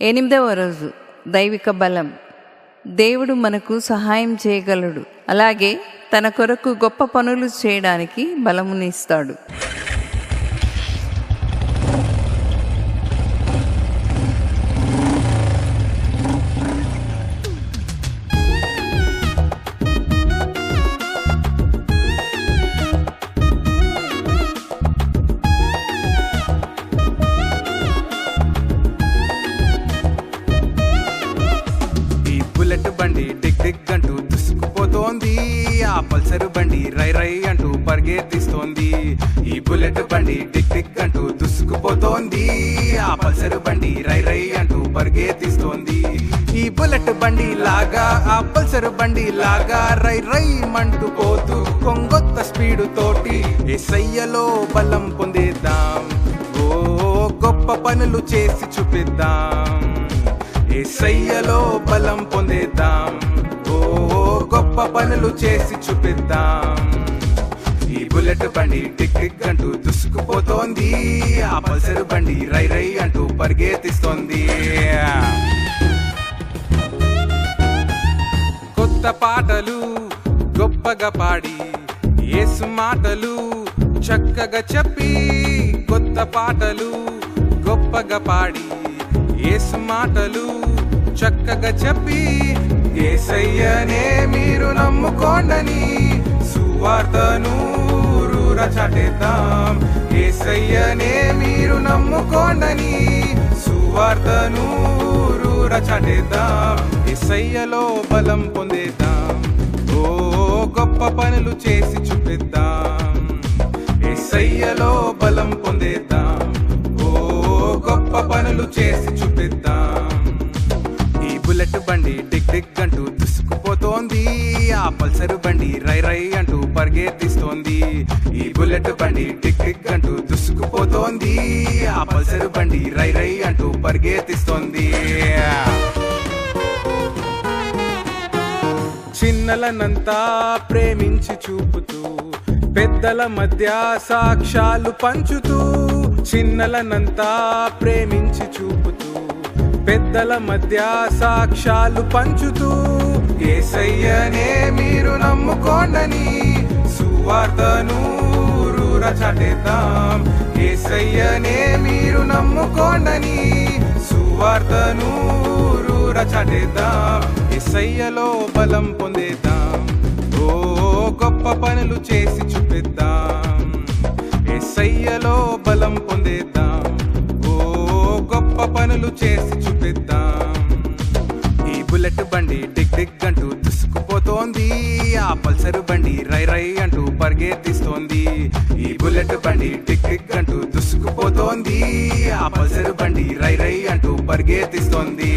ఎనిమిదవ రోజు దైవిక బలం. దేవుడు మనకు సహాయం చేయగలడు. అలాగే తన కొరకు గొప్ప పనులు చేయడానికి బలమునిస్తాడు. బుల్లెట్ బండి టిక్ టిక్ అంటూ దుసుకుపోతోంది ఆ పల్సర్ బండి రై రై అంటూ పరిగెత్తిస్తోంది. ఈ బుల్లెట్ బండి టిక్ టిక్ అంటూ దుసుకుపోతోంది. ఆ పల్సర్ బండి రై రై అంటూ పరిగెత్తిస్తోంది. ఈ బుల్లెట్ బండి లాగా ఆ పల్సర్ బండి లాగా రై రై మంటూ పోతూ కొంగొత్త స్పీడు తోటి ఎసయ్యలో బలం పొందేద్దాం. ఓ గొప్ప పనులు చేసి చూపిద్దాం. ఏసయ్యలో బలం పొందేద్దాం. ఓ గొప్ప పనులు చేసి చూపిద్దాం. ఈ బుల్లెట్ బండి టిక్ టిక్ అంటూ దుసుకుపోతోంది. ఆ పల్సర్ బండి రై రై అంటూ పరిగెత్తిస్తోంది. కొత్త పాటలు గొప్పగా పాడి యేసు మాటలు చక్కగా చెప్పి కొత్త పాటలు గొప్పగా పాడి. ఏసు మాటలు చక్కగా చెప్పి ఏసయ్యనే మీరు నమ్ముకోండని సువార్తను ఊరూర చాటేద్దాం. ఏసయ్యనే మీరు నమ్ముకోండని సువార్తను ఊరూర చాటేద్దాం. ఏసయ్యలో బలం పొందేద్దాం. ఓ గొప్ప పనులు చేసి చూపిద్దాం. ఏసయ్యలో బలం పొందేద్దాం. పనులు చేసి చూపిద్దాం. ఈ బుల్లెట్ బండి టిక్ టిక్ అంటూ దుసుకుపోతోంది ఆ పల్సర్ బండి రై రై అంటూ పరిగెత్తిస్తోంది. ఈ బుల్లెట్ బండి టిక్ టిక్ అంటూ దుసుకుపోతోంది ఆ పల్సర్ బండి రై రై అంటూ పరిగెత్తిస్తోంది. చిన్నలనంతా ప్రేమించి చూపుతూ పెద్దల మధ్య సాక్ష్యాలు పంచుతూ చిన్నలనంతా ప్రేమించి చూపుతూ పెద్దల మధ్య సాక్ష్యాలు పంచుతూ ఏసయ్యనే మీరు నమ్ముకోండని సువార్తను ఊరూర చాటేద్దాం ఏసయ్యనే మీరు నమ్ముకోండని సువార్తను ఊరూర చాటేద్దాం ఏసయ్యలో బలం పొందేద్దాం. ఓ గొప్ప పనులు చేసి చూపిద్దాం. పొందేద్దాం ఓ గొప్ప పనులు చేసి చూపిద్దాం. ఈ బుల్లెట్ బండి డిగ్ డిగ్ అంటూ దుసుకుపోతోంది ఆ పల్సర్ బండి రై రై అంటూ పరిగెత్తిస్తోంది. ఈ బుల్లెట్ బండి డిగ్ డిగ్ అంటూ దుసుకుపోతోంది ఆ పల్సర్ బండి రై రై అంటూ పరిగెత్తిస్తోంది.